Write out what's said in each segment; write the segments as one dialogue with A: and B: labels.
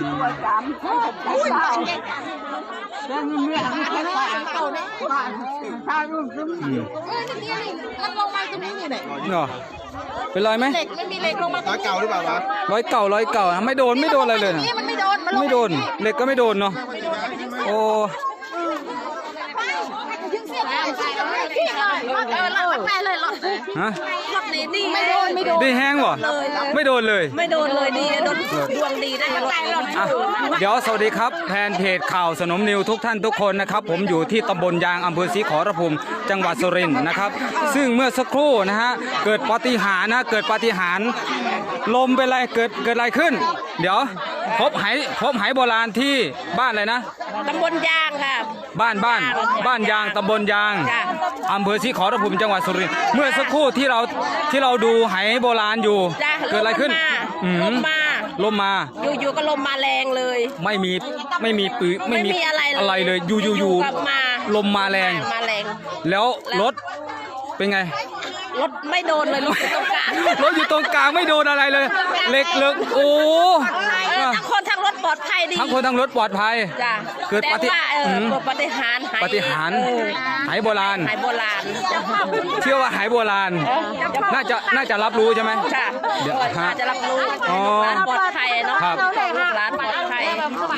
A: ตัวจำใช้ใช้เปล่าแล้วมีเมียมีใครใส่เปล่าเนี่ยบ้านชาลูกซึม
B: อืม
C: มันลงมาตรงนี้นี่แหละ
B: เนาะเป็นไรไหม
C: เหล็กไม่มีเหล็กลงมาตรงนี้
D: เก่าหรือเปล่าวะ
B: ร้อยเก่าร้อยเก่าไม่โดนไม่โดนอะไรเลยนะ
C: นี่มันไม่โดนมันลง
B: ไม่โดนเหล็กก็ไม่โดนเนาะโอ้
C: ยิงเสียบเลยที่เลยเออหลับไปเลยหลับเลย
B: ฮะ
C: หลับดีดีไม่โดนไม่โดน
B: ได้แห้งวะไม่โดนเลย
C: ไม่โดนเลยดีโดนดวงดีได้หลับหลับ
B: อะเดี๋ยวสวัสดีครับแทนเพจข่าวสนมนิวทุกท่านทุกคนนะครับ ผมอยู่ที่ตำบลยางอำเภอศรีขอรภูมิจังหวัดสุรินทร์นะครับ ซึ่งเมื่อสักครู่นะฮะเกิดปาฏิหาริย์นะเกิดปาฏิหาริย์ลมเป็นไรเกิดเกิดอะไรขึ้น เดี๋ยวพบไหพบไหโบราณที่บ้านอะไรนะ
C: ตำบลยางค่ะ
B: บ้านบ้านบ้านยางตำบลยาง
C: จ้ะ
B: อำเภอศรีขอรภูมิจังหวัดสุรินทร์เมื่อสักครู่ที่เราที่เราดูไหโบราณอยู่
C: จ้ะ
B: เกิดอะไรขึ้น
C: ลมมา
B: อื
C: ลมมา
B: ลมมา
C: อยู่ๆก็ลมมาแรงเลย
B: ไม่มีไม่มีปืน
C: ไม่มีอะไรเลย
B: อะไรเลยอยู่อยู่อยู่
C: กับมา
B: ลมมาแรง
C: มาแรง
B: แล้วรถเป็นไง
C: รถไม่โดนเลยรถอยู่ตรงกลาง
B: รถอยู่ตรงกลางไม่โดนอะไรเลยเหล็กเหล็กโอ้
C: เออ ทั้งคนทั้งรถปลอดภัยดี
B: ทั้งคนทั้งรถปลอดภัย
C: จ้ะ
B: เกิดปฏิ
C: แต่ว่าเออ
B: ม
C: เกิดปฏิหารย์หาย
B: ปฏิหารย์
C: เออ
B: ไหโบราณ
C: หายโบราณ
B: เชื่อว่าไหโบราณ น่าจะน่าจะรับรู้ใช่ไหม
C: จ้ะ
B: เดี๋ยวฮะ
C: น่าจะรับรู้
B: อ๋อ
C: ร้านปลอดภัยเนาะ
B: ครับ
C: ลูกร้านปลอดภัย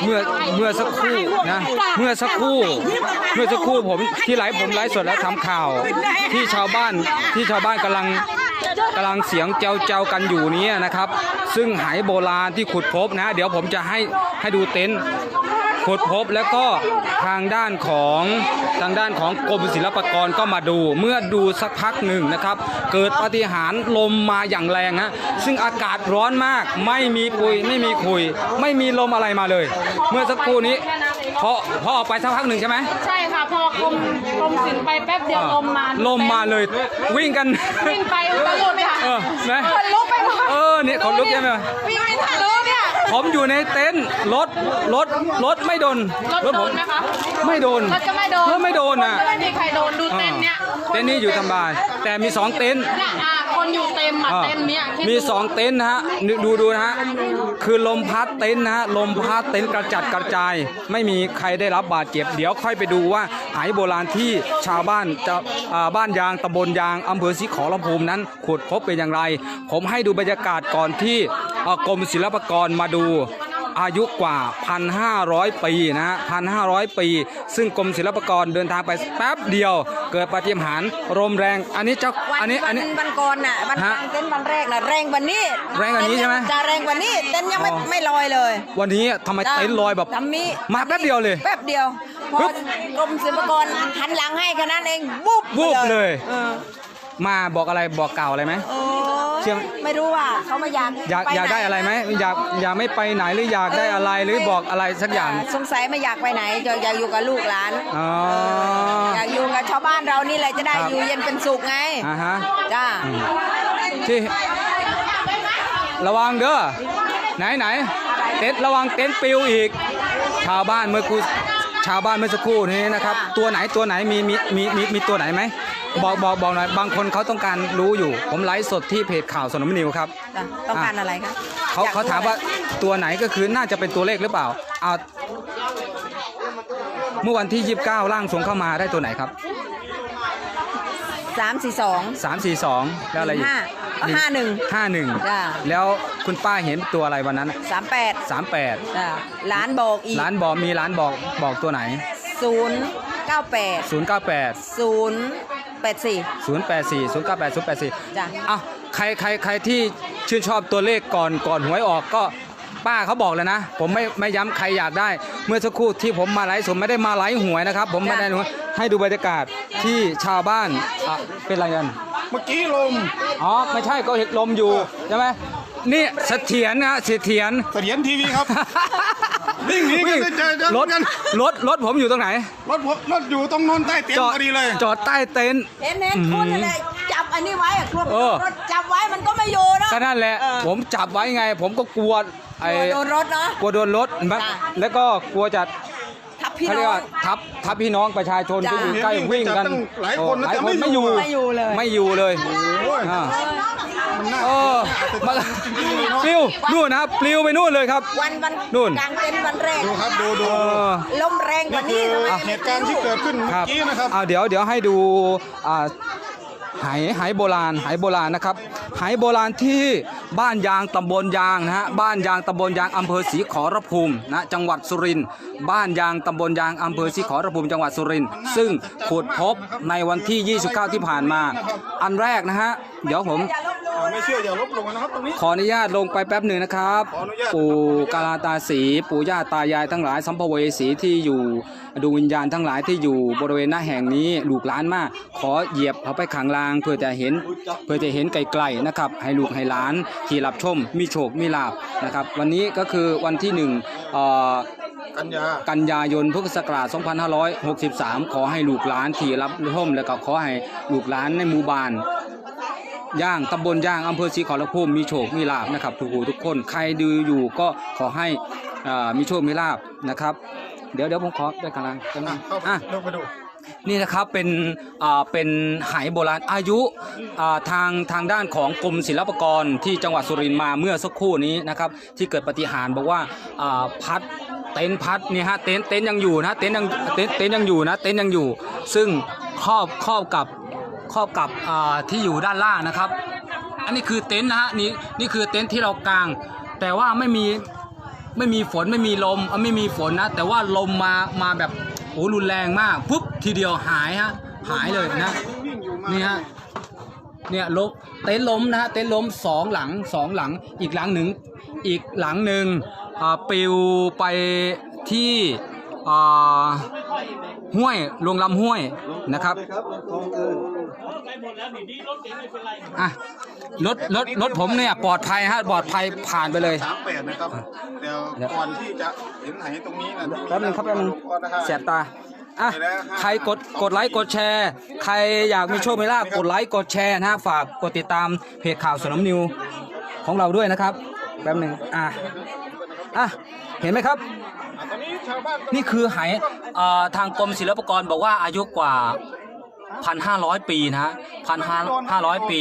B: เมื่อเมื่อสักครู่นะเมื่อสักครู่ เมื่อสักครู่ผมที่ไลฟ์ผมไลฟ์สดแล้วทำข่าว ที่ชาวบ้านที่ชาวบ้านกำลัง กำลังเสียงเจ้าเจ้ากันอยู่นี้นะครับ ซึ่งหายโบราณที่ขุดพบนะ เดี๋ยวผมจะให้ให้ดูเต็นท์ขุดพบแล้วก็ทางด้านของทางด้านของกรมศิลปากรก็มาดู เมื่อดูสักพักหนึ่งนะครับ เกิดปฏิหารลมมาอย่างแรงฮะซึ่งอากาศร้อนมากไม่มีปุยไม่มีคุย ไม่มีลมอะไรมาเลย เมื่อสักครู่นี้ อพอออกไปสักพักหนึ่งใช่ไหม
E: ใช่ค่ะ พอกรมกรมศิลป์ไปแป๊บเดียวลมมา
B: ลมมาเลย วิ่งกัน
E: วิ่งไปตลอดเลยค่ะ
B: เออนะ
E: คนลุกไปหมด
B: เออเนี่ยขนลุกใช่ไหม
E: วิ่งไม่ทันเลยเนี่ย
B: ผมอยู่ในเต็นท์รถรถรถไม่โดน
E: รถ
B: ผ
E: โด
B: ม
E: นไหมคะ
B: ไม่โดน
E: รถก็ไม่โดน
B: รถไม่โดนอะ
E: ไม่มีใครโดนดูเต็นท์เนี่ย
B: เต็นท์นี้อยู่ทำบายแต่มีสองเต็นท์
E: เนี่ยอะ คนอยู่เต็มอะเต็นท์เนี่ยคิด
B: มี
E: ดู
B: สองเต็นท์นะฮะดูดูดูนะฮะคือลมพัดเต็นท์นะฮะลมพัดเต็นท์กระจัดกระจาย ไม่มีใครได้รับบาดเจ็บ เดี๋ยวค่อยไปดูว่าหายโบราณที่ชาวบ้านจะอ่าบ้านยางตำบลยางอำเภอศรีขอรภูมินั้นขุดพบเป็นอย่างไร ผมให้ดูบรรยากาศก่อนที่เอ่อกรมศิลปากรมาดู อายุกว่า 1,500 ปีนะฮะ1,500 ปี ซึ่งกรมศิลปากรเดินทางไปแป๊บเดียว เกิดปาฏิหาริย์ลมแรง อันนี้เจ้า
A: วัน
B: อันนี้อั
A: วันน
B: นี้
A: วันก่อนน่ะวันก
B: ฮะ
A: ลางเต้นท์วันแรกน่ะแรงกว่านี้
B: แรงกว่านี้ใช่ไหม
A: จะแรงกว่านี้เต้นท์ยังไม่
B: อ๋อ
A: ไม่ลอยเลย
B: วันนี้ทำไมเต็นท์ลอยแบบ
A: ทำมี
B: มาแป๊บเดียวเลย
A: แป๊บเดียวพ
B: ปึ๊
A: อบกรมศิลปากรหันหลังให้แค่นั้นเองบุบ
B: วูบเลย
A: เออ
B: มาบอกอะไรบอกกล่าวอะไรไหม
A: โอ้
B: เชื่อไหม
A: ไม่รู้ว่าเขามาอยาก
B: อยาก
A: ป
B: อยากได้อะไรไหมอยากอยากไม่ไปไหนหรืออยากได้อะไรหรือบอกอะไรสักอย่าง
A: สงสัยไม่อยากไปไหนอยากอยากอยู่กับลูกหลาน
B: อ๋อ
A: อยากอยู่กับชาวบ้านเรานี่แหละจะได้
B: ครับ
A: อยู่เย็นเป็นสุขไง
B: อ่าฮะ
A: จ้า
B: ที่ระวังเด้อไหนไหนเต็นท์ระวังเต็นท์ปิวอีก ชาวบ้านเมื่อกูชาวบ้านเมื่อสักครู่นี้นะครับ ตัวไหนตัวไหนมีมีมีมีมีตัวไหนไหม บอกบอกบอกหน่อยบางคนเขาต้องการรู้อยู่ ผมไลฟ์สดที่เพจข่าวสนมนิวครับ
A: จ้ะต้องการอะไรคะ
B: เขา
A: อยก
B: เขา
A: รู้
B: ถามว่า
A: อะไร
B: ตัวไหนก็คือน่าจะเป็นตัวเลขหรือเปล่าเอาเมื่อวันที่ 29ร่างทรงเข้ามาได้ตัวไหนครับ
A: สามสี่สอง
B: 3 4 2 แล้วอะไรอีก
A: ห้าห้าหนึ่ง
B: ห้าหนึ่ง
A: จ้ะ
B: แล้วคุณป้าเห็นตัวอะไรวันนั้น
A: สามแปด
B: สามแปด
A: จ้ะร้านบอกอีก
B: ร้านบอกมีร้านบอกบอกตัวไหน
A: ศูนย์เก้าแปด
B: 098
A: ศูนย์ แปดสี่
B: 084 098 084
A: จ้ะ
B: อ้าวใครใครใครที่ชื่นชอบตัวเลขก่อนก่อนหวยออกก็ป้าเขาบอกเลยนะ ผมไม่ไม่ย้ำใครอยากได้ เมื่อสักครู่ที่ผมมาไลฟ์ผมไม่ได้มาไลฟ์หวยนะครับ ผมไม่ได้หวยให้ดูบรรยากาศที่ชาวบ้านอะเป็นอะไรกัน
D: เมื่อกี้ลม
B: อ๋อไม่ใช่ก็เห็นลมอยู่ใช่ไหมนี่เสถียรนะเสถียร
D: เสถียรทีวีครับ วิ่งหนีกันไปเจอเจอ
B: รถ
D: กัน
B: รถรถผมอยู่ตรงไหน
D: รถผมรถอยู่ตรงโนนใต้เตียง
B: จอด
D: พอดีเลย
B: จอดใต้เต็นท์
A: เห็นเห็นคุณอะไรจับอันนี้ไว้อะควบ
B: เออ
A: รถจับไว้มันก็ไม่อยู่เนอะ
B: ก็นั่นแหละ
A: เออ
B: ผมจับไว้ไง ผมก็กลัวไอ้
A: กลัวโดนรถเนาะ
B: กลัวโดนรถ
A: จ้ะ
B: แล้วก็กลัวจะ
A: ทับพี่
B: เขาเรี
A: น้
B: ยก
A: อง
B: ว่าทับทับพี่น้องประชาชน
A: จ้ะ
B: ที่อยู่ใกล้วิ่งกัน
D: หลายคนนะ
B: โอ้หลาย
D: แต่
B: คน
D: ไม่
B: ไม่อ
D: อยู่
B: ยู่
A: ไม่อยู่เลย
B: ไม่อยู่เลย เออมาปลิวนู่นนะครับปลิวไปนู่นเลยครับ
C: วันวัน
B: นู่น
C: กลางเต็นท์วันแรก
D: ดูครับดูดู
B: เออ
C: ลมแรงก
D: นี่
C: ว่า
D: คื
C: นี้
D: อเหตุการณ์ที่เกิดขึ้น
B: ค
D: เมื่
B: รั
D: อบกี้นะครับ
B: เอาเดี๋ยวเดี๋ยวให้ดูอ่าไหไหโบราณไหโบราณนะครับไหโบราณที่บ้านยางตำบลยางนะฮะบ้านยางตำบลยางอำเภอศรีขอรภูมินะจังหวัดสุรินทร์บ้านยางตำบลยางอำเภอศรีขอรภูมิจังหวัดสุรินทร์ซึ่งขุดพบในวันที่ 29 ที่ผ่านมา อันแรกนะฮะเดี๋ยวผม
D: ไม่เชื่ออย่าลบหลู่นะครับตรงนี้
B: ขออนุญาตลงไปแป๊บหนึ่งนะครับ
D: ขออนุญาต
B: ปู่กาลาตาสี ปู่ย่าตายายทั้งหลายสัมภเวสีที่อยู่ดวงวิญญาณทั้งหลายที่อยู่บริเวณหน้าแห่งนี้ลูกหลานมาก ขอเหยียบเขาไปขังลางเพื่อจะเห็นเพื่อจะเห็นไกลๆนะครับ ให้ลูกให้หลานที่รับชม มีโชคมีลาบนะครับ วันนี้ก็คือวันที่หนึ่งเอ่อ
D: กันยา
B: กันยายนพุทธศักราช 2563 ขอให้ลูกหลานที่รับร่มแล้วก็ขอให้ลูกหลานในหมู่บ้าน ย่างตำบลย่างอำเภอศรีขอรภูมิมีโชคมีลาบนะครับทุกผู้ทุกคนใครดูอยู่ก็ขอให้อ่ามีโชคมีลาบนะครับ เดี๋ยวเดี๋ยวผมขอได้กำลังกำลั
D: อะ
B: ง
D: เข้าไป
B: อะ
D: ลงไปดู
B: นี่นะครับเป็นอ่าเป็นไหโบราณอายุอ่าทางทางด้านของกรมศิลปากรที่จังหวัดสุรินทร์มาเมื่อสักครู่นี้นะครับที่เกิดปาฏิหารย์บอกว่าอ่าพัดเต็นท์พัดนี่ฮะเต็นท์เต็นท์ยังอยู่นะเต็นท์ยังเต็นท์เต็นท์ยังอยู่นะเต็นท์ยังอยู่ ซึ่งครอบครอบกับ ครอบกับที่อยู่ด้านล่างนะครับ อันนี้คือเต็นท์นะฮะนี่นี่คือเต็นท์ที่เรากาง แต่ว่าไม่มีไม่มีฝนไม่มีลมไม่มีฝนนะ แต่ว่าลมมามาแบบโอ้รุนแรงมากปุ๊บทีเดียวหายฮะหายเลยนะนี่ฮะเนี่ยล้มเต็นท์ล้มนะฮะเต็นท์ล้มสองหลังสองหลังอีกหลังหนึ่งอีกหลังหนึ่งปิวไปที่ห้วยลงลำห้วยนะครับ อะรถรถรถผมเนี่ยปลอดภัยฮะปลอดภัยผ่านไปเลย
D: สามแปดนะครับเดี๋ยวก่อนที่จะเห็นไหนตรงนี้นะ
B: แป๊บนึงครับแป๊บนึง
D: ก่อนนะฮะ
B: แสบตาอะใครกดกดไลค์กดแชร์ ใครอยากมีโชคมีลาภกดไลค์กดแชร์นะฮะฝากกดติดตามเพจข่าวสนมนิวของเราด้วยนะครับแป๊บหนึ่งอะอะเห็นไหมครับ
D: อะตอนนี้ชาวบ้านก็
B: นี่คือไหอ่าทางกรมศิลปากรบอกว่าอายุกว่า 1,500 ปีนะฮะ1,500ปี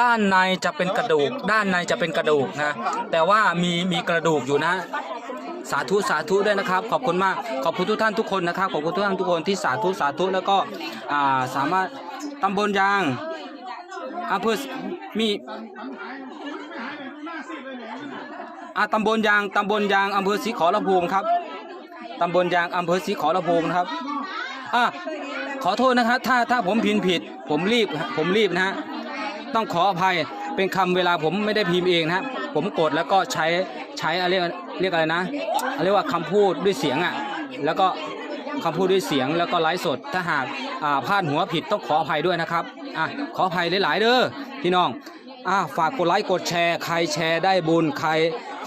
B: ด้านในจะเป็นกระดูก ด้านในจะเป็นกระดูกนะแต่ว่ามีมีกระดูกอยู่นะ สาธุสาธุด้วยนะครับ ขอบคุณมากขอบคุณทุกท่านทุกคนนะครับขอบคุณทุกท่านทุกคนที่สาธุสาธุแล้วก็อ่าสามารถตำบลยางอำเภอมีอาตำบลยางตำบลยางอำเภอศรีขอรภูมครับตำบลยางอำเภอศรีขอรภูมครับอะ ขอโทษนะครับ ถ้าถ้าผมพิมพ์ผิด ผมรีบผมรีบนะฮะต้องขออภัยเป็นคำเวลาผมไม่ได้พิมพ์เองนะผมกดแล้วก็ใช้ใช้อะไรเรียกอะไรนะเรียกว่าคำพูดด้วยเสียงอะแล้วก็คำพูดด้วยเสียงแล้วก็ไลฟ์สดถ้าหากอ่าพลาดหัวผิดต้องขออภัยด้วยนะครับอะขออภัยหลาย ๆ เด้อพี่น้องอะฝากกดไลค์กดแชร์ ใครแชร์ได้บุญใคร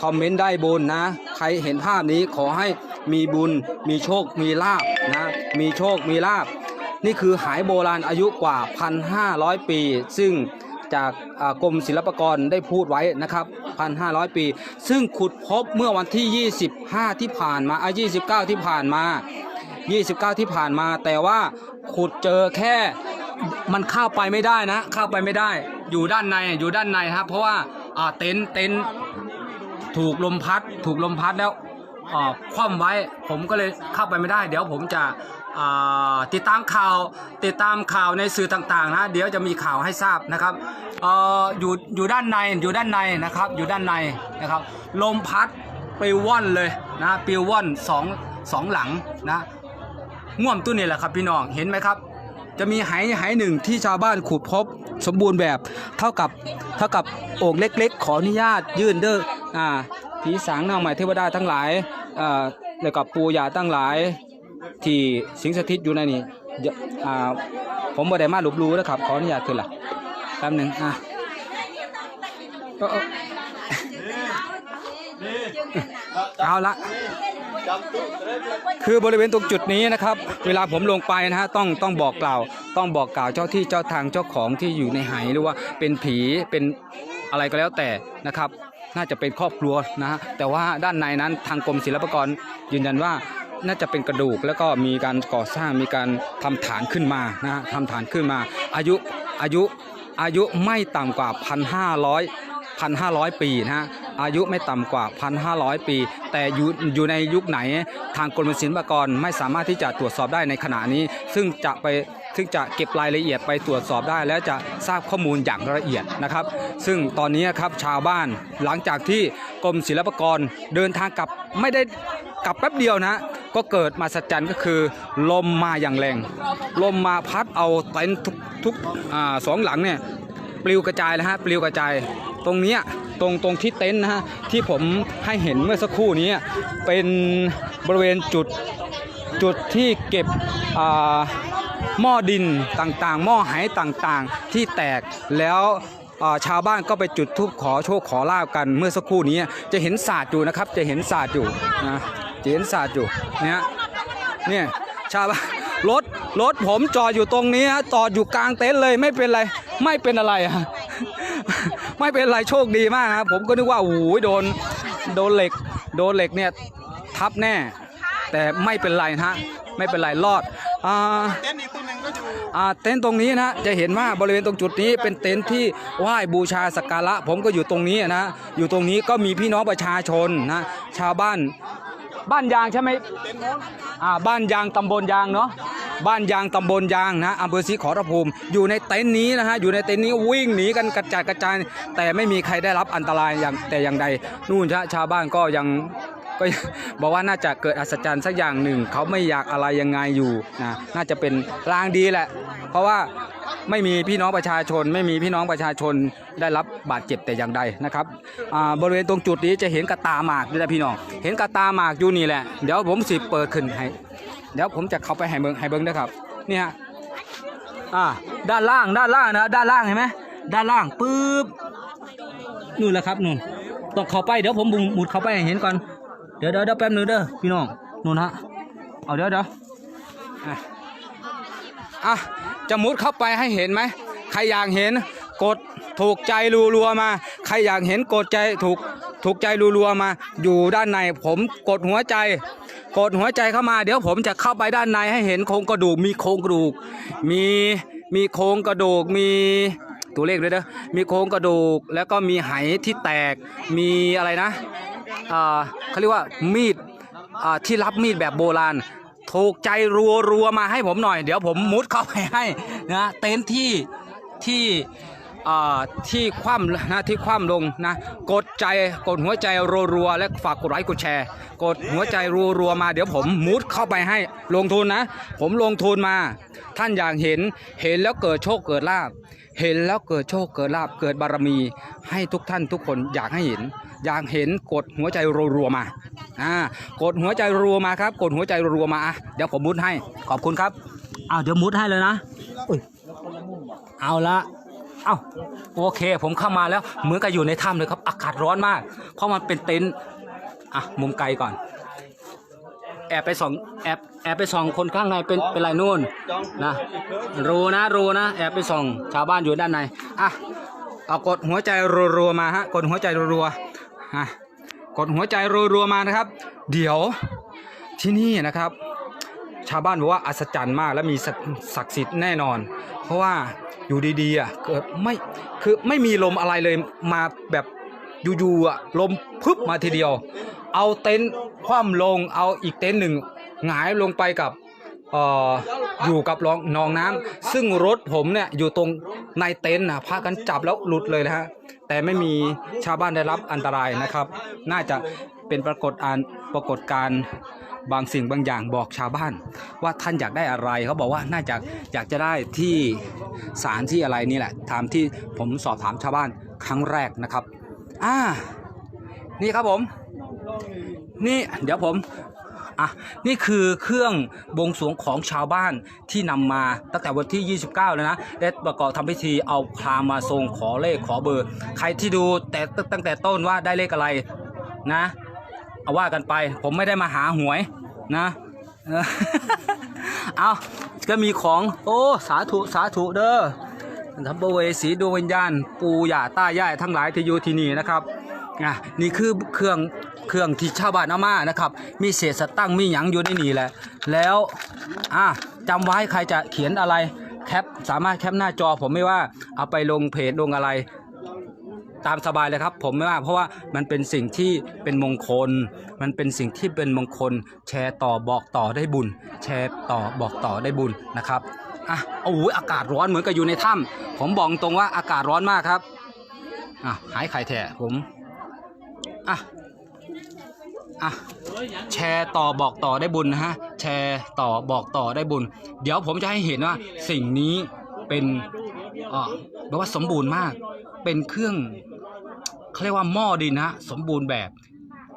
B: คอมเมนต์ได้บุญนะ ใครเห็นภาพนี้ขอให้มีบุญ มีโชค มีลาบนะ มีโชค มีลาบ นี่คือหายโบราณอายุกว่า 1,500 ปี ซึ่งจากกรมศิลปากรได้พูดไว้นะครับ 1,500 ปี ซึ่งขุดพบเมื่อวันที่ 25 ที่ผ่านมาอะ29 ที่ผ่านมา 29 ที่ผ่านมา แต่ว่าขุดเจอแค่มันเข้าไปไม่ได้นะ เข้าไปไม่ได้ อยู่ด้านในอยู่ด้านในครับ เพราะว่าเต็นท์เต็นท์ถูกลมพัด ถูกลมพัดแล้วคว่ำไว้ ผมก็เลยเข้าไปไม่ได้ เดี๋ยวผมจะ ติดตามข่าวติดตามข่าวในสื่อต่างๆนะเดี๋ยวจะมีข่าวให้ทราบนะครับออยู่อยู่ด้านในอยู่ด้านในนะครับอยู่ด้านในนะครับลมพัดไปว่อนเลยนะปิวว่อนสองสองหลังนะง่วมตุ้นนี่แหละครับพี่น้องเห็นไหมครับ จะมีไหไหหนึ่งที่ชาวบ้านขุดพบสมบูรณ์แบบเท่ากับเท่ากับโอ่งเล็ก ๆ ขออนุญาตยื่นเด้ออ่าผีสางนางใหม่เทวดาทั้งหลายอ่าแล้วกับปูยาตั้งหลาย ที่สิงสถิตอยู่ในนี้เดี๋ยวอ่าผมบ่ได้มาลบหลู่นะครับ ขออนุญาตคือล่ะแป๊บหนึงอะเออเออเอาละคือบริเวณตรงจุดนี้นะครับ เวลาผมลงไปนะฮะต้องต้องบอกกล่าว ต้องบอกกล่าวเจ้าที่เจ้าทางเจ้าของที่อยู่ในไหหรือว่าเป็นผีเป็นอะไรก็แล้วแต่นะครับ น่าจะเป็นครอบครัวนะฮะแต่ว่าด้านในนั้นทางกรมศิลปากรยืนยันว่า น่าจะเป็นกระดูกแล้วก็มีการก่อสร้างมีการทำฐานขึ้นมานะฮะทำฐานขึ้นมา อายุอายุอายุไม่ต่ำกว่า 1,500 1,500 ปีนะฮะอายุไม่ต่ำกว่า 1,500 ปี แต่อยู่อยู่ในยุคไหนทางกรมศิลปากรไม่สามารถที่จะตรวจสอบได้ในขณะนี้ ซึ่งจะไปซึ่งจะเก็บรายละเอียดไปตรวจสอบได้ และจะทราบข้อมูลอย่างละเอียดนะครับ ซึ่งตอนนี้ครับชาวบ้านหลังจากที่กรมศิลปากรเดินทางกลับไม่ได้ กลับแป๊บเดียวนะ ก็เกิดมาสัจจันก็คือ ลมมาอย่างแรง ลมมาพัดเอาเต็นท์ทุกทุกอสองหลังเนี่ยปลิวกระจายนะฮะปลิวกระจายตรงนี้ตรงตรงที่เต็นท์นะฮะที่ผมให้เห็นเมื่อสักครู่นี้เป็นบริเวณจุดจุดที่เก็บหม้อดินต่างๆ หม้อไหต่างๆ ที่แตกแล้วชาวบ้านก็ไปจุดธูปขอโชคขอลาบกันเมื่อสักครู่นี้จะเห็นศาสตร์อยู่นะครับจะเห็นศาสตร์อยู่นะ เห็นศาสตร์อยู่เนี่ยเนี่ยชาวบ้านรถรถผมจอดอยู่ตรงนี้ฮะจอดอยู่กลางเต็นท์เลยไม่เป็นไรไม่เป็นอะไรอะไม่เป็นไรโชคดีมากครับผมก็นึกว่าโอ้โหโดนโดนเหล็ก โดนเหล็กเนี่ยทับแน่ แต่ไม่เป็นไรนะฮะไม่เป็นไรรอดอ่า
D: เต้นอีกคนหนึ่งก็อยู่
B: อ่าเต็นท์ตรงนี้นะจะเห็นว่าบริเวณตรงจุดนี้เป็นเต็นท์ที่ไหว้บูชาสักการะผมก็อยู่ตรงนี้นะอยู่ตรงนี้ก็มีพี่น้องประชาชนนะชาวบ้าน บ้านยางใช่ไหมอ่าบ้านยางตำบลยางเนาะบ้านยางตำบลยางนะอำเภอศรีขอรภูมิ อยู่ในเต็นท์นี้นะฮะอยู่ในเต็นท์นี้วิ่งหนีกันกระจายกระจาย แต่ไม่มีใครได้รับอันตรายอย่างแต่อย่างใดนู่นชะชาวบ้านก็ยังก็บอกว่าน่าจะเกิดอัศจรรย์สักอย่างหนึ่ง เขาไม่อยากอะไรยังไงอยู่นะน่าจะเป็นลางดีแหละ เพราะว่า ไม่มีพี่น้องประชาชน ไม่มีพี่น้องประชาชนได้รับบาดเจ็บแต่อย่างใดนะครับบริเวณตรงจุดนี้จะเห็นกระตาหมากด้วยนะพี่น้อง เห็นกระตาหมากอยู่นี่แหละ เดี๋ยวผมสิเปิดขึ้นให้ เดี๋ยวผมจะเข้าไปให้เบิงให้เบิงนะครับ นี่ฮะ อ่า ด้านล่าง ด้านล่างนะ ด้านล่างเห็นไหมด้านล่างปึ๊บ นู่นแหละครับนู่นต้องเข้าไป เดี๋ยวผมหมุดเข้าไปให้เห็นก่อน เดี๋ยวเดี๋ยวแป๊บนึงเด้อพี่น้อง นู่นฮะ เอาเดี๋ยวเดี๋ยวอะอะ จะมุดเข้าไปให้เห็นไหมใครอยากเห็นกดถูกใจรัวๆมา ใครอยากเห็นกดใจถูกถูกใจรัวๆมา อยู่ด้านในผมกดหัวใจ กดหัวใจเข้ามา เดี๋ยวผมจะเข้าไปด้านในให้เห็นโครงกระดูก มีโครงกระดูก มีมีโครงกระดูกมีตัวเลขด้วยเด้อมีโครงกระดูก แล้วก็มีไหที่แตกมีอะไรนะอ่าเขาเรียกว่ามีดอ่าที่รับมีดแบบโบราณ ถูกใจรัวรัวๆมาให้ผมหน่อย เดี๋ยวผมมุดเข้าไปให้นะเต็นท์ที่ที่ที่คว่ำนะที่คว่ำลงนะกดใจกดหัวใจรัวๆและฝากกดไลค์กดแชร์ กดหัวใจรัวๆมาเดี๋ยวผมมุดเข้าไปให้ลงทุนนะ ผมลงทุนมา ท่านอยากเห็นเห็นแล้วเกิดโชคเกิดลาบ เห็นแล้วเกิดโชคเกิดลาบเกิดบารมี ให้ทุกท่านทุกคนอยากให้เห็น อยากเห็นกดหัวใจรัวๆมาอ่ากดหัวใจรัวมาครับ กดหัวใจรัวมาอะเดี๋ยวผมมุดให้ขอบคุณครับอ้าวเดี๋ยวมุดให้เลยนะเอาละเอ้าโอเค ผมเข้ามาแล้วเหมือนกับอยู่ในถ้ำเลยครับ อากาศร้อนมาก เพราะมันเป็นเต็นท์อะมุมไกลก่อน แอบไปส่องแอบแอบไปส่องคนข้างในเป็นเป็นไรนู่นนะรู้นะรู้นะ แอบไปส่องชาวบ้านอยู่ด้านในอะเอากดหัวใจรัวๆมาฮะกดหัวใจรัวๆฮะกดหัวใจรัวๆมานะครับ เดี๋ยวที่นี่นะครับ ชาวบ้านบอกว่าอัศจรรย์มากและมีศักศักดิ์สิทธิ์แน่นอน เพราะว่าอยู่ดีๆอะเกิดไม่คือไม่มีลมอะไรเลยมาแบบอยู่ๆอะลมพึบมาทีเดียว เอาเต็นท์คว่ำลงเอาอีกเต็นท์หนึ่งหงายลงไปกับอออยู่กับรองนองน้ำซึ่งรถผมเนี่ยอยู่ตรงในเต็นท์นะพากันจับแล้วหลุดเลยนะฮะแต่ไม่มีชาวบ้านได้รับอันตรายนะครับ น่าจะเป็นปรากฏการปรากฏการบางสิ่งบางอย่างบอกชาวบ้าน ว่าท่านอยากได้อะไรเขาบอกว่าน่าจะอยากจะได้ที่ศาลที่อะไรนี่แหละตามที่ผมสอบถามชาวบ้านครั้งแรกนะครับอ่านี่ครับผม นี่เดี๋ยวผมอะนี่คือเครื่องบวงสรวงของชาวบ้านที่นำมาตั้งแต่วันที่ 29 แล้วนะได้ประกอบทำพิธีเอาพรามาทรงขอเลขขอเบอร์ ใครที่ดูแต่ตั้งแต่ต้นว่าได้เลขอะไรนะ เอาว่ากันไปผมไม่ได้มาหาหวยนะเอาก็มีของโอ้สาธุสาธุเด้อทัพเวสีดวงวิญญาณ ปู่ย่าต้ายายทั้งหลายที่อยู่ที่นี่นะครับอะนี่คือเครื่อง เครื่องที่ชาวบ้านเอามานะครับ มีเศษสตั้งค์มีหยังอยู่ในนี่แหละ แล้วอะจำไว้ใครจะเขียนอะไรแคปสามารถแคปหน้าจอผมไม่ว่าเอาไปลงเพจลงอะไรตามสบายเลยครับ ผมไม่ว่าเพราะว่ามันเป็นสิ่งที่เป็นมงคล มันเป็นสิ่งที่เป็นมงคล แชร์ต่อบอกต่อได้บุญ แชร์ต่อบอกต่อได้บุญนะครับอะโอ้ยอากาศร้อนเหมือนกับอยู่ในถ้ำผมบอกตรงว่าอากาศร้อนมากครับอะหายไข่แท้ผมอะ อะแชร์ต่อบอกต่อได้บุญนะฮะแชร์ต่อบอกต่อได้บุญ เดี๋ยวผมจะให้เห็นว่าสิ่งนี้เป็นอ่าแปลว่าสมบูรณ์มาก เป็นเครื่องเขาเรียกว่าหม้อดินนะฮะสมบูรณ์แบบ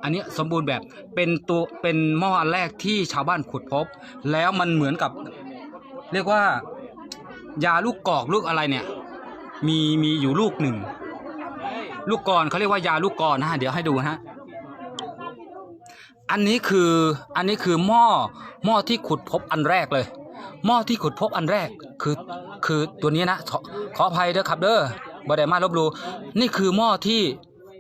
B: อันนี้สมบูรณ์แบบเป็นตัวเป็นหม้ออันแรกที่ชาวบ้านขุดพบ แล้วมันเหมือนกับ เรียกว่า ยาลูกกอกลูกอะไรเนี่ย มีมีอยู่ลูกหนึ่ง ลูกกรเขาเรียกว่ายาลูกกรนะฮะเดี๋ยวให้ดูนะฮะ อันนี้คืออันนี้คือหม้อหม้อที่ขุดพบอันแรกเลย หม้อที่ขุดพบอันแรกคือคือตัวนี้นะ ขอขออภัยเด้อครับเด้อบไดมาลบหลูนี่คือหม้อที่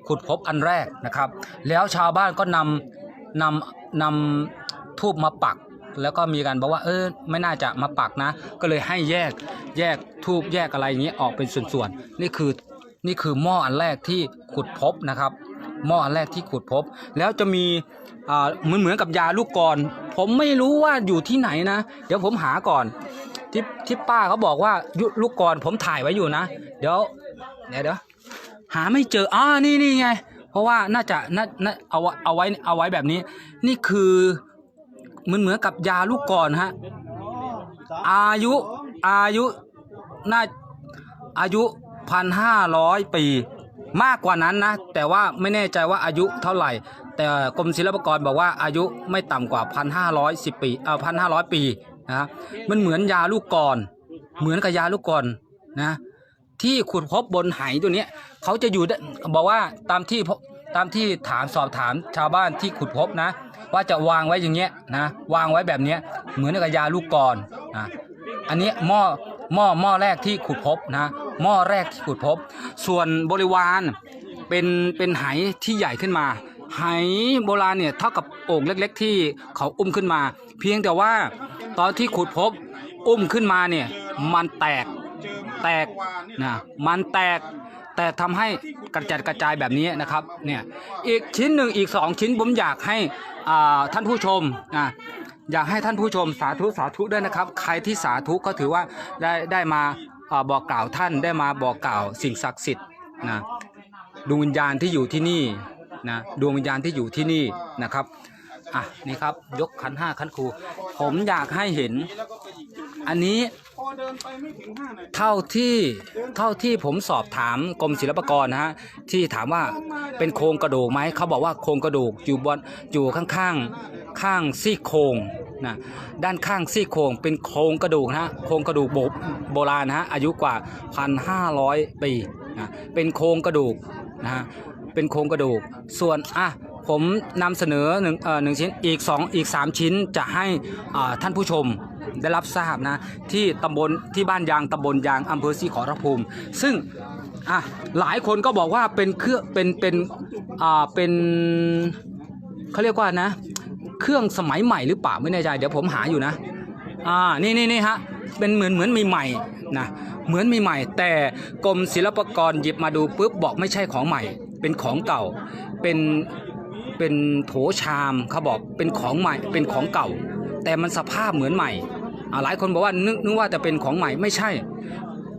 B: ขุดพบอันแรกนะครับ แล้วชาวบ้านก็นำนำนำทูบมาปัก แล้วก็มีการบอกว่าเออไม่น่าจะมาปักนะ ก็เลยให้แยกแยกทูบแยกอะไรอย่างเงี้ยออกเป็นส่วนๆนี่คือนี่คือหม้ออันแรกที่ขุดพบนะครับ หม้ออันแรกที่ขุดพบ แล้วจะมีอ่าเหมือนเหมือนกับยาลูกกรผมไม่รู้ว่าอยู่ที่ไหนนะ เดี๋ยวผมหาก่อนที่ที่ป้าเขาบอกว่ายุลูกกรผมถ่ายไว้อยู่นะ เดี๋ยวเดี๋ยวเดี๋ยวหาไม่เจออ่านี่นี่ไง เพราะว่าน่าจะน่าน่าเอาไวเอาไว้เอาไว้แบบนี้ นี่คือเหมือนเหมือนกับยาลูกกรฮะอายุอายุน่าอายุพันห้าร้อยปี มากกว่านั้นนะ แต่ว่าไม่แน่ใจว่าอายุเท่าไหร่ แต่กรมศิลปากรบอกว่าอายุไม่ต่ำกว่า 1,510 ปีเอ่อ1,500 ปีนะมันเหมือนยาลูกกรเหมือนกับยาลูกกรนะ ที่ขุดพบบนไหตัวนี้เขาจะอยู่บอกว่าตามที่ตามที่ถามสอบถามชาวบ้านที่ขุดพบนะ ว่าจะวางไว้อย่างเงี้ยนะวางไว้แบบเนี้ยเหมือนกับยาลูกกรนะอันนี้หม้อหม้อหม้อแรกที่ขุดพบนะ หม้อแรกที่ขุดพบ ส่วนบริวารเป็นเป็นไหที่ใหญ่ขึ้นมาไหโบราณเนี่ยเท่ากับโอ่งเล็ก ๆ ที่เขาอุ้มขึ้นมา เพียงแต่ว่าตอนที่ขุดพบอุ้มขึ้นมาเนี่ยมันแตกแตกนะมันแตกแต่ทำให้กระจัดกระจายแบบนี้นะครับเนี่ยอีกชิ้นหนึ่งอีกสองชิ้นผมอยากให้อ่าท่านผู้ชมนะอยากให้ท่านผู้ชมสาธุสาธุด้วยนะครับ ใครที่สาธุก็ถือว่าได้ได้มา บอกกล่าวท่านได้มาบอกกล่าวสิ่งศักดิ์สิทธิ์นะดวงวิญญาณที่อยู่ที่นี่นะดวงวิญญาณที่อยู่ที่นี่นะครับอะนี่ครับยกขันห้าขันครู ผมอยากให้เห็น อันนี้
D: เท่า
B: ที่เท่าที่ผมสอบถามกรมศิลปากรนะฮะที่ถามว่าเป็นโครงกระดูกไหมเขาบอกว่าโครงกระดูกอยู่บนอยู่ข้างข้างๆข้างซี่โครง นะด้านข้างซี่โครงเป็นโครงกระดูกนะฮะโครงกระดูกโบบราณนะฮะอายุกว่า 1,500 ปีนะเป็นโครงกระดูกนะฮะเป็นโครงกระดูกส่วนอะผมนำเสนอหนึ่งเอ่อหนึ่งชิ้นอีกสองอีกสามชิ้นจะให้อ่าท่านผู้ชมได้รับทราบนะที่ตำบลที่บ้านยางตำบลยางอำเภอศรีขอรภูมิ ซึ่งอะหลายคนก็บอกว่าเป็นเครื่องเป็นเป็นอ่าเป็นเขาเรียกว่านะ เครื่องสมัยใหม่หรือเปล่าไม่แน่ใจเดี๋ยวผมหาอยู่นะอ่านี่นี่นี่ฮะเป็นเหมือนเหมือนมีใหม่นะเหมือนมีใหม่แต่กรมศิลปากรหยิบมาดูปุ๊บบอกไม่ใช่ของใหม่ เป็นของเก่า เป็นเป็นโถชามเขาบอกเป็นของใหม่เป็นของเก่า แต่มันสภาพเหมือนใหม่หลายคนบอกว่านึกนึกว่าแต่เป็นของใหม่ไม่ใช่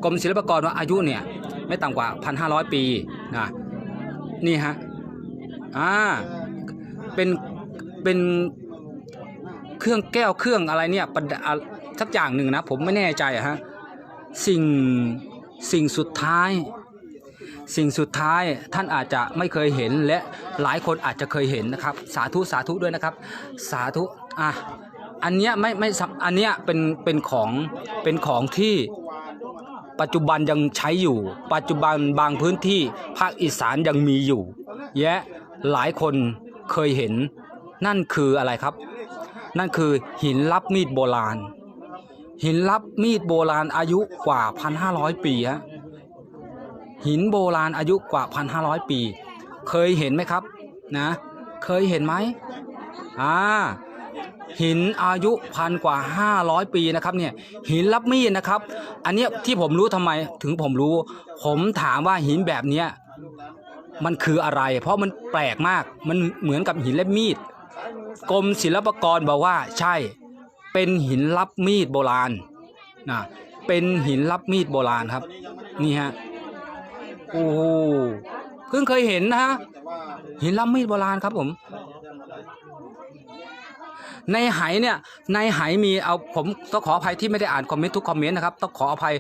B: กรมศิลปากรว่าอายุเนี่ยไม่ต่ำกว่า 1,500 ปีนะนี่ฮะอ่าเป็น เป็นเครื่องแก้วเครื่องอะไรเนี่ยประดะสักอย่างหนึ่งนะ ผมไม่แน่ใจอะฮะสิ่งสิ่งสุดท้าย สิ่งสุดท้ายท่านอาจจะไม่เคยเห็นและหลายคนอาจจะเคยเห็นนะครับ สาธุสาธุด้วยนะครับ สาธุอะอันเนี้ยไม่ไม่สำอันเนี้ยเป็นเป็นของเป็นของที่ปัจจุบันยังใช้อยู่ ปัจจุบันบางพื้นที่ภาคอีสานยังมีอยู่ แยะหลายคนเคยเห็น นั่นคืออะไรครับ นั่นคือหินรับมีดโบราณ หินรับมีดโบราณอายุกว่า 1,500 ปีฮะหินโบราณอายุกว่า 1,500 ปี เคยเห็นไหมครับนะเคยเห็นไหมอ่าหินอายุพันกว่า 500 ปีนะครับเนี่ยหินรับมีดนะครับ อันเนี้ยที่ผมรู้ทำไมถึงผมรู้ ผมถามว่าหินแบบเนี้ยมันคืออะไร เพราะมันแปลกมากมันเหมือนกับหินเล่มมีด กรมศิลปากรบอกว่าใช่ เป็นหินรับมีดโบราณนะเป็นหินรับมีดโบราณครับ นี่ฮะโอ้โหเพิ่งเคยเห็นนะฮะหินรับมีดโบราณครับผม ในไหเนี่ยในไหมีเอาผมต้องขออภัยที่ไม่ได้อ่านคอมเมนต์ทุกคอมเมนต์นะครับต้องขออภัย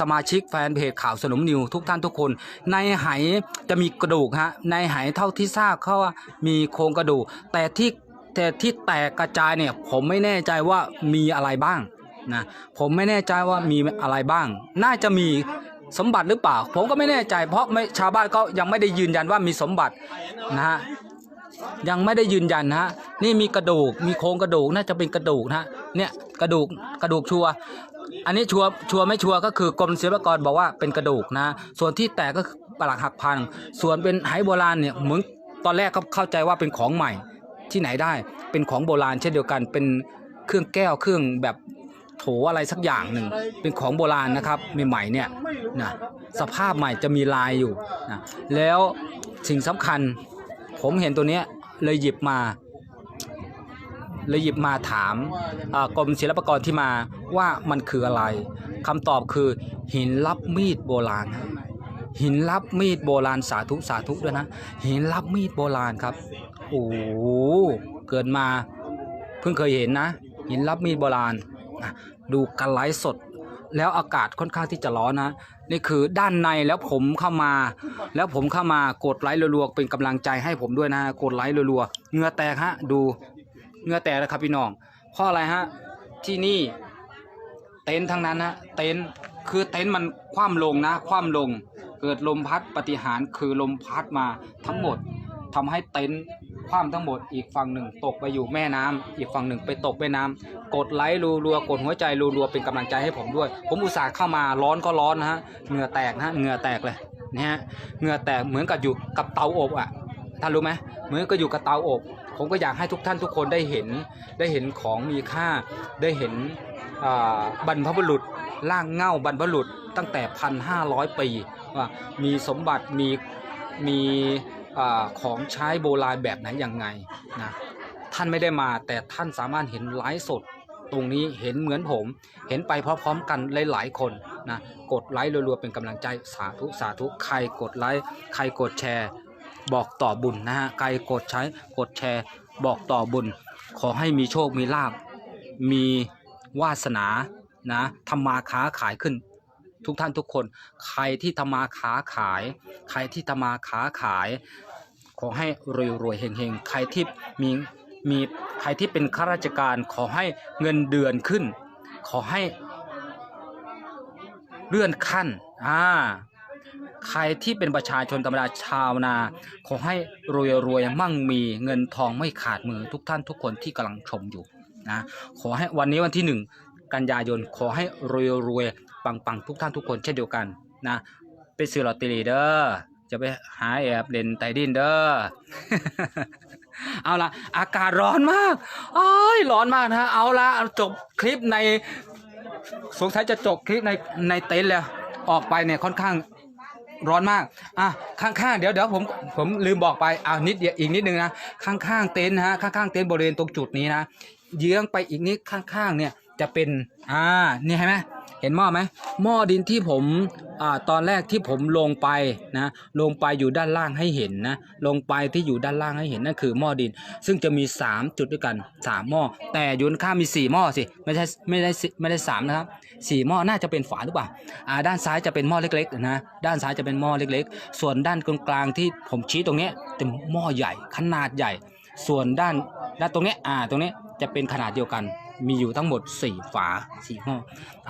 B: สมาชิกแฟนเพจข่าวสนมนิวทุกท่านทุกคน ในไหจะมีกระดูกฮะในไหเท่าที่ทราบเขาว่ามีโครงกระดูก แต่ที่แต่ที่แตกกระจายเนี่ยผมไม่แน่ใจว่ามีอะไรบ้างนะผมไม่แน่ใจว่ามีอะไรบ้าง น่าจะมีสมบัติหรือเปล่า ผมก็ไม่แน่ใจเพราะไม่ชาวบ้านก็ยังไม่ได้ยืนยันว่ามีสมบัตินะฮะ ยังไม่ได้ยืนยันนะฮะนี่มีกระดูกมีโครงกระดูกน่าจะเป็นกระดูกนะฮะเนี่ยกระดูกกระดูกชัวอันนี้ชัวชัวไม่ชัวก็คือกรมศิลปากรบอกว่าเป็นกระดูกนะ ส่วนที่แตกก็ปลักหักพังส่วนเป็นไหโบราณเนี่ยเหมือนตอนแรกก็เข้าใจว่าเป็นของใหม่ที่ไหนได้เป็นของโบราณเช่นเดียวกันเป็นเครื่องแก้วเครื่องแบบโถอะไรสักอย่างหนึ่งเป็นของโบราณนะครับใหม่ๆเนี่ยนะสภาพใหม่จะมีลายอยู่นะแล้วสิ่งสำคัญ ผมเห็นตัวเนี้ยเลยหยิบมา เลยหยิบมาถามกรมศิลปากรที่มาว่ามันคืออะไรคำตอบคือหินรับมีดโบราณ หินรับมีดโบราณสาธุสาธุด้วยนะ หินรับมีดโบราณครับโอ้เกิดมาเพิ่งเคยเห็นนะ หินรับมีดโบราณดูกันไลฟ์สด แล้วอากาศค่อนข้างที่จะร้อนนะ นี่คือด้านในแล้วผมเข้ามา แล้วผมเข้ามากดไลค์รัวๆเป็นกำลังใจให้ผมด้วยนะกดไลค์รัวๆเงื่อแตกฮะดูเงื่อแตกนะครับพี่น้องเพราะอะไรฮะที่นี่เต็นท์ทั้งนั้นฮะเต็นท์คือเต็นท์มันคว่ำลงนะคว่ำลง เกิดลมพัดปฏิหารคือลมพัดมาทั้งหมดทำให้เต็นท์ คว่ำทั้งหมดอีกฝั่งหนึ่งตกไปอยู่แม่น้ำอีกฝั่งหนึ่งไปตกแม่น้ำกดไลค์รัวๆกดหัวใจรัวๆเป็นกำลังใจให้ผมด้วย ผมอุตส่าห์เข้ามาร้อนก็ร้อนนะฮะเหงื่อแตกนะฮะเหงื่อแตกเลยนะฮะเหงื่อแตกเหมือนกับอยู่กับเตาอบอะท่านรู้ไหมเหมือนกับอยู่กับเตาอบ ผมก็อยากให้ทุกท่านทุกคนได้เห็น ได้เห็นของมีค่า ได้เห็นบรรพบุรุษร่างเง่าบรรพบุรุษตั้งแต่พันห้าร้อยปีว่ามีสมบัติมีมี อของใช้โบราณแบบไหนอย่างไงนะท่านไม่ได้มาแต่ท่านสามารถเห็นไลฟ์สด ตรงนี้เห็นเหมือนผม เห็นไปพร้อมๆกันหลายๆคนนะกดไลค์รัวๆเป็นกำลังใจสาธุสาธุใครกดไลค์ใครกดแชร์ บอกต่อบุญนะฮะใครกดใช้กดแชร์ บอกต่อบุญ ขอให้มีโชคมีลาบมีวาสนานะทำมาค้าขายขึ้นทุกท่านทุกคน ใครที่ทำมาค้าขาย ใครที่ทำมาค้าขาย ขอให้รวยรวยๆเฮงเฮงๆใครที่มีมีใครที่เป็นข้าราชการขอให้เงินเดือนขึ้น ขอให้เลื่อนขั้นอ่าใครที่เป็นประชาชนธรรมดาชาวนา ขอให้รวยรวยๆมั่งมีเงินทองไม่ขาดมือทุกท่านทุกคนที่กำลังชมอยู่นะขอให้วันนี้วันที่หนึ่งกันยายนขอให้รวยรวยๆปังๆทุกท่านทุกคนเช่นเดียวกันนะไปซื้อลอตเตอรี่เด้อ จะไปหาแอบเล่นไต้ดินเด้อ เอาละอากาศร้อนมากโอ้ยร้อนมากนะฮะเอาละจบคลิปในสงสัยจะจบคลิปในในเต็นท์แล้ว ออกไปเนี่ยค่อนข้างร้อนมาก อะ ข้างๆ เดี๋ยวเดี๋ยวผมผมลืมบอกไปอ่านิดเดียวอีกนิดนึงนะ ข้างๆ เต็นท์นะฮะ ข้างๆ เต็นท์บริเวณตรงจุดนี้นะ เยื้องไปอีกนิดข้างๆ เนี่ยจะเป็น อ่า นี่เห็นไหม เห็นหม้อไหมหม้อดินที่ผมอตอนแรกที่ผมลงไปนะลงไปอยู่ด้านล่างให้เห็นนะลงไปที่อยู่ด้านล่างให้เห็นนั่นคือหม้อดิน ซึ่งจะมี 3 จุดด้วยกัน 3 หม้อ แต่ยูนข้างมี 4 หม้อสิไม่ใช่ไม่ได้ไม่ได้สามนะครับสี่หม้อน่าจะเป็นฝาหรือเปล่าอ่าด้านซ้ายจะเป็นหม้อเล็กๆนะด้านซ้ายจะเป็นหม้อเล็ก ๆ ส่วนด้านกลางที่ผมชี้ตรงนี้เป็นหม้อใหญ่ขนาดใหญ่ ส่วนด้านด้านตรงนี้อ่าตรงนี้จะเป็นขนาดเดียวกัน มีอยู่ทั้งหมด 4 ฝา4ห้อ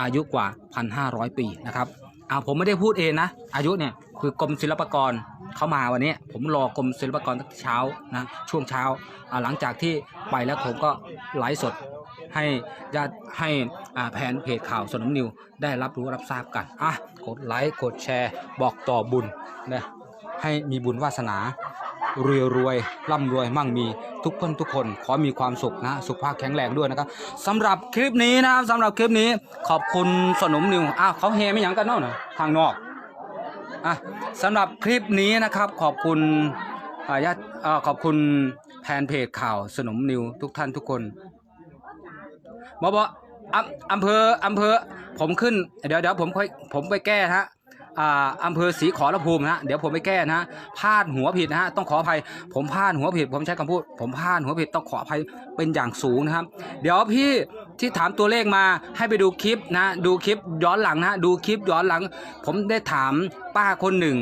B: อายุกว่า 1,500 ปีนะครับอ่าผมไม่ได้พูดเองนะ อายุเนี่ยคือกรมศิลปากรเข้ามาวันนี้ ผมรอกรมศิลปากรตั้งแต่เช้านะช่วงเช้าอ่าหลังจากที่ไปแล้วผมก็ไลฟ์สดให้ญาติให้แผนเพจข่าวสนมนิวได้รับรู้รับทราบกันอะกดไลค์กดแชร์บอกต่อบุญนะให้มีบุญวาสนา รวยรวยร่ำรวยมั่งมีทุกคนทุกคน ขอมีความสุขนะสุขภาพแข็งแรงด้วยนะครับสำหรับคลิปนี้นะครับสำหรับคลิปนี้ขอบคุณสนมนิวอ้าวเขาเฮไม่หยังกันเนาะนะทางนอกอะสำหรับคลิปนี้นะครับขอบคุณอาญาติขอบคุณแฟนเพจข่าวสนมนิวทุกท่านทุกคนบอบออำเภออำเภอผมขึ้น เดี๋ยวเดี๋ยวผมค่อยผมไปแก้ฮะ อำเภอศรีขอรภูมินะฮะเดี๋ยวผมไปแก้นะฮะพลาดหัวผิดนะฮะต้องขออภัย ผมพลาดหัวผิด ผมใช้คำพูด ผมพลาดหัวผิดต้องขออภัยเป็นอย่างสูงนะครับ เดี๋ยวพี่ที่ถามตัวเลขมาให้ไปดูคลิปนะดูคลิปย้อนหลังนะดูคลิปย้อนหลัง ผมได้ถามป้าคนหนึ่ง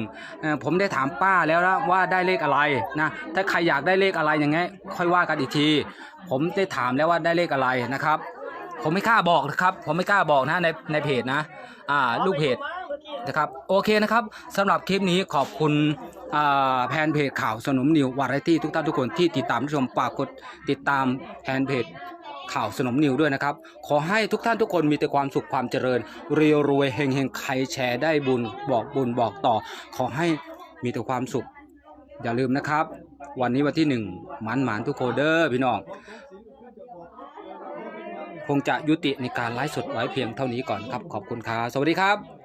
B: ผมได้ถามป้าแล้วนะว่าได้เลขอะไรนะถ้าใครอยากได้เลขอะไรอย่างเงี้ยค่อยว่ากันอีกที ผมได้ถามแล้วว่าได้เลขอะไรนะครับ ผมไม่กล้าบอกนะครับ ผมไม่กล้าบอกนะในในเพจนะอ่าลูกเพจ นะครับโอเคนะครับสำหรับคลิปนี้ขอบคุณแฟนเพจข่าวสนมนิววาไรตี้ทุกท่านทุกคนที่ติดตามรับชมฝากกดติดตามแฟนเพจข่าวสนมนิวด้วยนะครับ ขอให้ทุกท่านทุกคนมีแต่ความสุขความเจริญ เรียวรวยเฮงเฮงใครแชร์ได้บุญบอกบุญบอกต่อ ขอให้มีแต่ความสุข อย่าลืมนะครับ วันนี้วันที่หนึ่งหมันหมานทุกโคเดอร์พี่น้องคงจะยุติในการไลฟ์สดไว้เพียงเท่านี้ก่อนครับ ขอบคุณครับสวัสดีครับ